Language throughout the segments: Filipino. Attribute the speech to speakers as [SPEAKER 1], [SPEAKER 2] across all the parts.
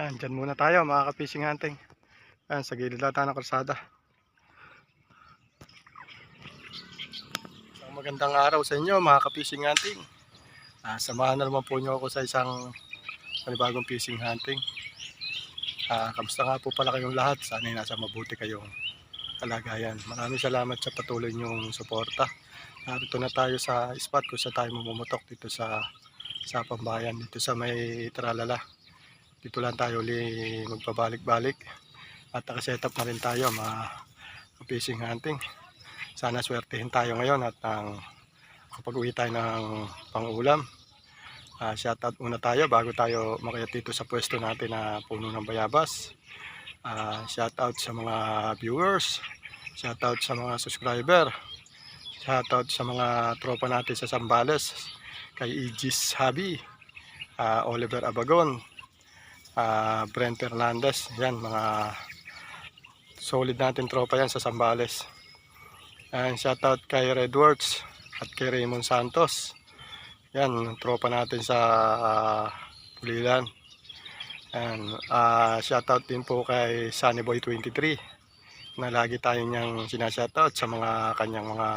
[SPEAKER 1] Yan, dyan muna tayo mga ka-fishing hunting. Yan, sa gilid lahat ng kalsada. Isang magandang araw sa inyo mga ka-fishing hunting. Ah, samahan na naman po nyo ako sa isang panibagong fishing hunting. Ah, kamusta nga po pala kayong lahat? Sana nasa mabuti kayong kalagayan. Maraming salamat sa patuloy nyong suporta. Narito na tayo sa spot kung saan tayo mamumutok dito sa sa pambayan dito sa may Tralala. Dito lang tayo uli magpabalik-balik at nakaset up na rin tayo mga fishing hunting. Sana swertihin tayo ngayon at ang kapag uwi tayo ng pangulam. Uh, shoutout muna tayo bago tayo makayat dito sa pwesto natin na puno ng bayabas. Uh, shoutout sa mga viewers, shoutout sa mga subscriber, shoutout sa mga tropa natin sa Sambales, kay Igis Habi, ah, Oliver Abagon, ah, Brent Hernandez, yan mga solid natin tropa yan sa Sambales. And shoutout kay Redworks at kay Raymond Santos. Yan, tropa natin sa ah, Pulilan. And ah, shoutout din po kay Sunnyboy 23 na lagi tayo niyang sinashoutout sa mga kanyang mga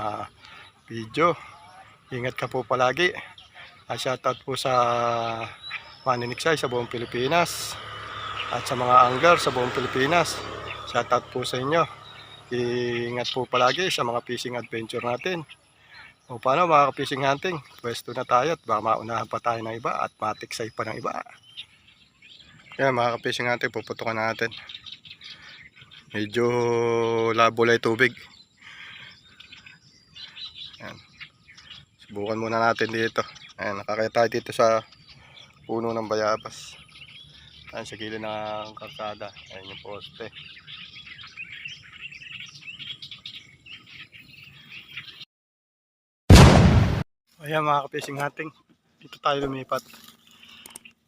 [SPEAKER 1] video. Ingat ka po palagi. Uh, shoutout po sa Maniniksay sa buong Pilipinas at sa mga angler sa buong Pilipinas. Shoutout po sa inyo. Ingat po palagi sa mga fishing adventure natin. O paano mga fishing hunting? Pwesto na tayo at baka maunahan pa tayo ng iba at matiksay pa ng iba. Yan mga fishing hunting, puputukan natin. Medyo labulay tubig. Yan. Subukan muna natin dito. Ayan, nakakaya tayo dito sa puno ng bayabas. Ayan, sa gilid ng karkada. Ayan yung poste. Ayan mga kapishing hunting. Dito tayo lumipat.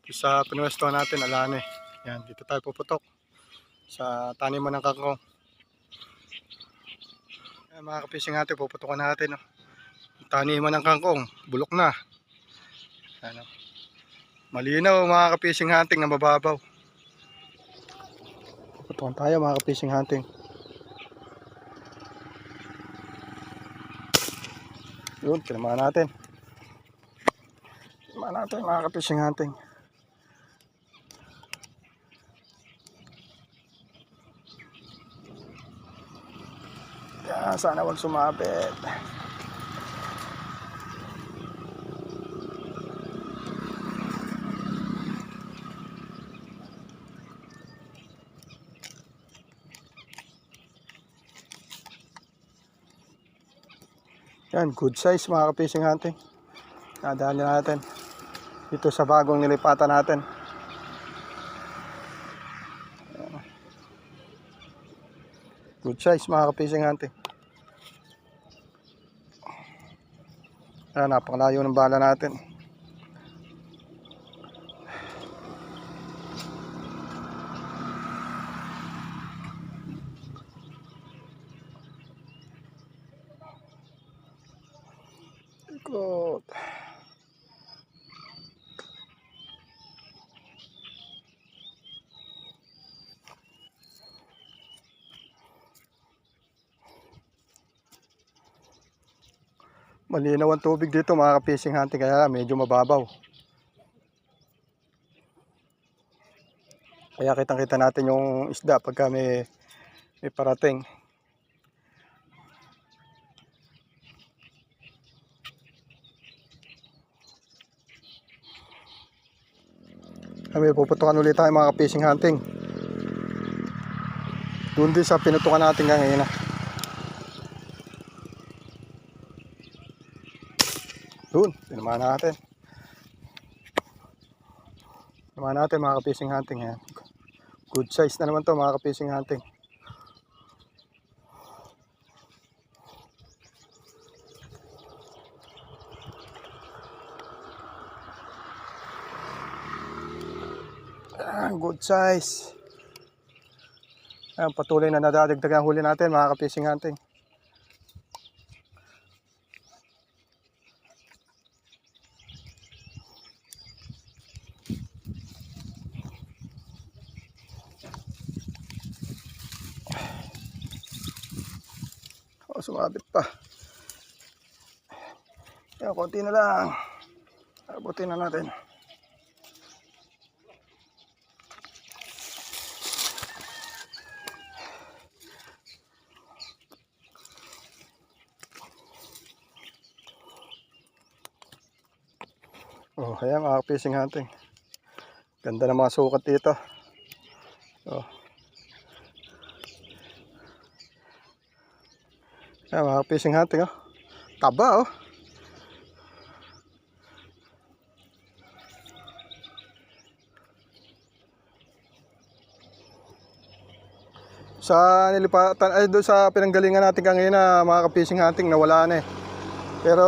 [SPEAKER 1] Dito sa pinwesto natin, alane. Ayan, dito tayo puputok. Sa taniman ng kangkong. Ayan mga kapishing hunting, puputokan natin. Oh. Taniman ng kangkong, bulok na. Ano? Malinaw mga ka-fishing hunting na mababaw. Pupuntahan tayo mga ka-fishing hunting. Yun, kinamahan natin. Kinamahan natin mga ka-fishing hunting. Yan, sana wag sumabit. Yan, good size mga ka-fishing hunting. Nadaan na natin. Dito sa bagong nilipatan natin. Good size mga ka-fishing hunting. Ayan, napakalayo ng bala natin. Ikot. Malinaw ang tubig dito mga ka-fishing hunting kaya medyo mababaw. Kaya kitang kita natin yung isda pagka may, may parating. Kami puputukan ulit tayo mga fishing hunting. Doon din sa pinutukan natin ngayon. Doon, pinamahan natin. Pinamahan natin mga fishing hunting. Yan. Good size na naman to mga fishing hunting. size. Ayan, patuloy na nadadagdag ang huli natin mga ka-fishing hunting. Oh, sumabit pa. Ayan, konti na lang. Abutin na natin. Oh, ayan mga fishing hunting. Ganda ng mga sukat dito. Oh. Ayan mga fishing hunting oh. Taba oh. Sa nilipatan ay doon sa pinanggalingan natin kanina mga ka-fishing hunting nawala na eh. Pero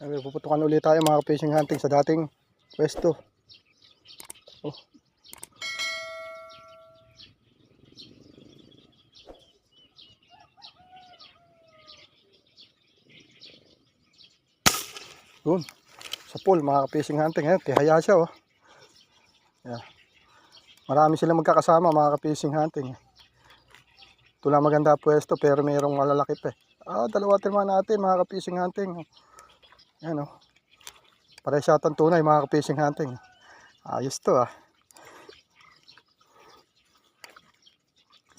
[SPEAKER 1] Ay, puputukan ulit tayo mga fishing hunting sa dating pwesto. Oh. Doon. Sa pool, mga fishing hunting. Ayan, tihaya siya oh. Yeah. Marami sila magkakasama mga fishing hunting. Ito maganda pwesto pero mayroong malalaki pa eh. Ah, dalawa tirma natin mga fishing hunting. Yan o. Pare siya atang tunay mga ka-fishing hunting. Ayos to ah.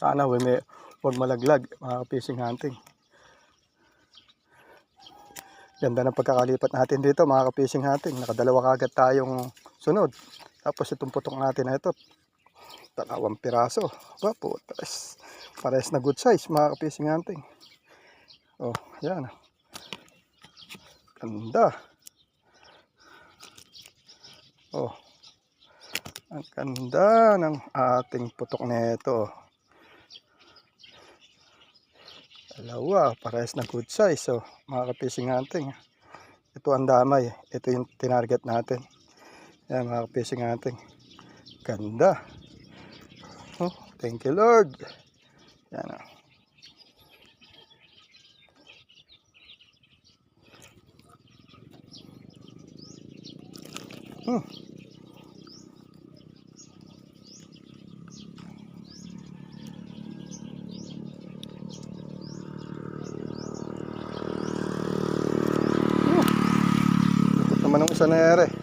[SPEAKER 1] Sana we may huwag malaglag mga ka-fishing hunting. Ganda ng pagkakalipat natin dito mga ka-fishing hunting. Nakadalawa kagad tayong sunod. Tapos itong putok natin na ito. Dalawang piraso. Wapo. Pares, pares na good size mga ka-fishing hunting. Oh, yan. Ganda. Oh. Ang ganda ng ating putok nito. Dalawa, parehas na good size. So, mga kapising hunting. Ito ang damay. Ito yung tinarget natin. Yan, mga kapising hunting. Ganda. Oh, thank you Lord. Yan. oh. Hmm. Ikot naman ng isa na ere.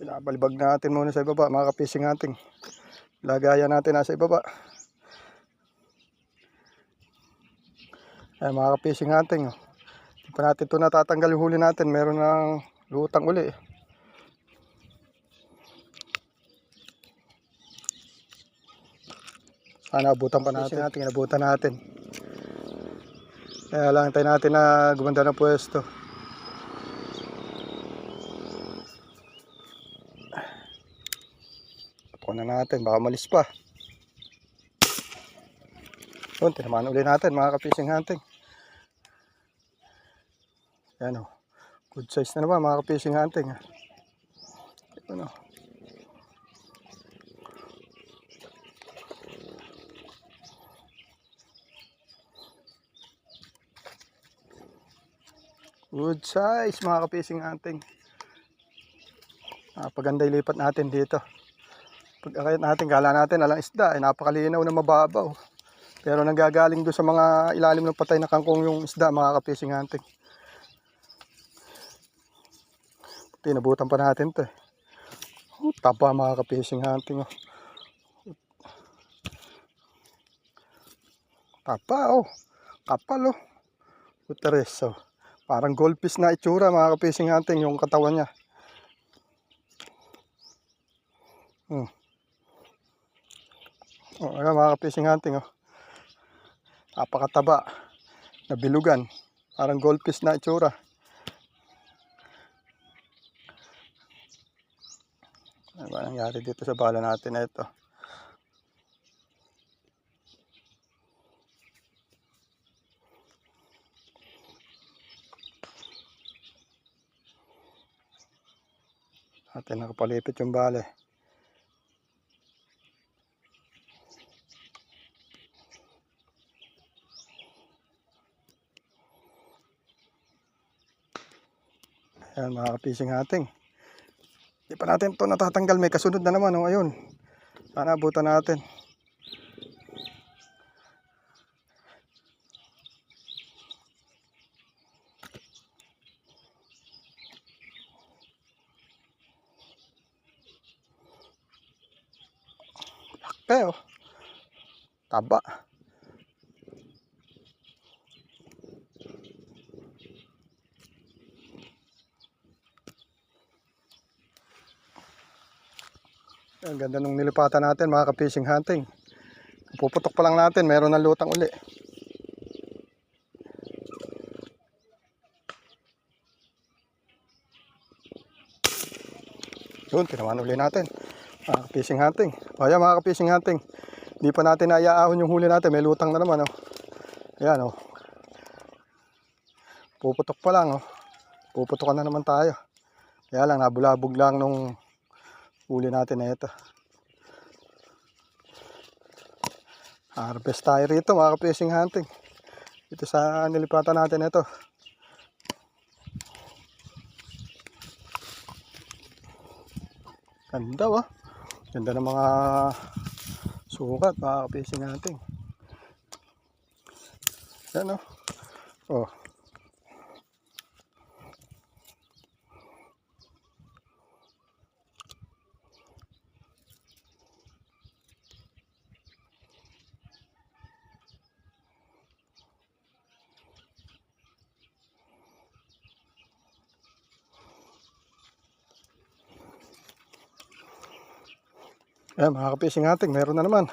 [SPEAKER 1] Binabalibag natin muna sa ibaba, mga kapising natin. Lagayan natin nasa ibaba. Ay, mga kapising natin. Oh. Hindi pa natin ito natatanggal yung huli natin. Meron ng lutang uli. Sana abutan pa natin. natin. Inabutan natin. Kaya lang tayo natin na gumanda ng pwesto. Tuko na natin, baka malis pa. Yun, tinamaan uli natin mga kapising hunting. Yan o. Good size na naman mga kapising hunting. Yan o. Good size mga kapising hunting. Ah, paganda ilipat natin dito. Pag akayat natin, kala natin alang isda, ay napakalinaw na mababaw. Pero nanggagaling doon sa mga ilalim ng patay na kangkong yung isda, mga kapising hunting. Tinabutan pa natin to eh. Oh, tapa mga kapising hunting. Oh. Tapa oh. Kapal oh. Uteres oh. Parang goldfish na itsura mga kapising hunting yung katawan niya. Hmm. Oh, ayan mga ka-fishing hunting oh. Napakataba na bilugan. Parang goldfish na itsura. Ano ba nangyari dito sa bala natin na ito? Atin nakapalipit yung bale. Ayan mga kapising ating. Hindi pa natin ito natatanggal. May kasunod na naman. Oh, ayun. Sana abutan natin. Laki oh. Taba. Ang ganda nung nilipatan natin mga ka-fishing hunting. Puputok pa lang natin, meron ng lutang uli. Yun, tinaman uli natin. Mga ka-fishing hunting. O yan mga ka-fishing hunting. Hindi pa natin naiaahon yung huli natin. May lutang na naman. Oh. Ayan oh. Puputok pa lang oh. Puputokan na naman tayo. Kaya lang, nabulabog lang nung huli natin na ito. Harvest tayo rito mga ka-fishing hunting. Ito sa nilipatan natin ito. Ganda oh. Ganda ng mga sukat mga ka-fishing hunting. Yan oh. Oh. Ayan, mga kapising ating, meron na naman.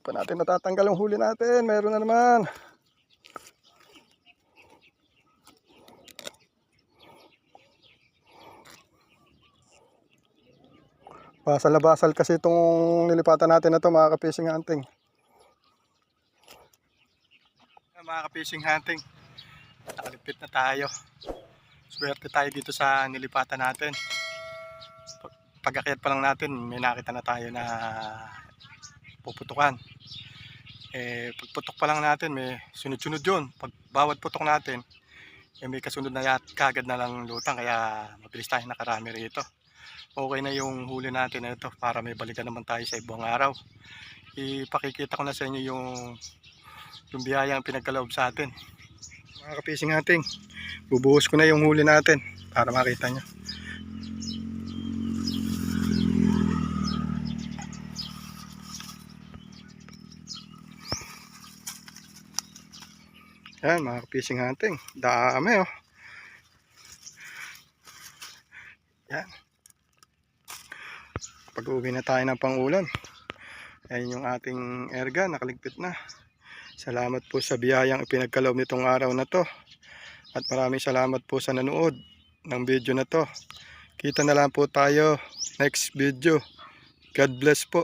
[SPEAKER 1] Pa natin natatanggal yung huli natin, meron na naman. Basal-basal kasi itong nilipatan natin na to mga kapising hunting. Mga kapising hunting, nakalipit na tayo. Swerte tayo dito sa nilipatan natin pag-akyat pa lang natin, may nakita na tayo na puputukan. Eh, pagputok pa lang natin, may sunod-sunod yun. Pag bawat putok natin, eh, may kasunod na yat, kagad na lang lutang, kaya mabilis tayo nakarami rito. Okay na yung huli natin na ito para may balikan naman tayo sa ibang araw. Ipakikita ko na sa inyo yung yung biyayang pinagkaloob sa atin. Mga kapising natin, bubuhos ko na yung huli natin para makita nyo. Yan mga kapising hunting. Dami oh. Yan. Pag uwi na tayo ng pangulam. Ayan yung ating erga. Nakaligpit na. Salamat po sa biyayang ipinagkaloob nitong araw na to. At maraming salamat po sa nanood ng video na to. Kita na lang po tayo next video. God bless po.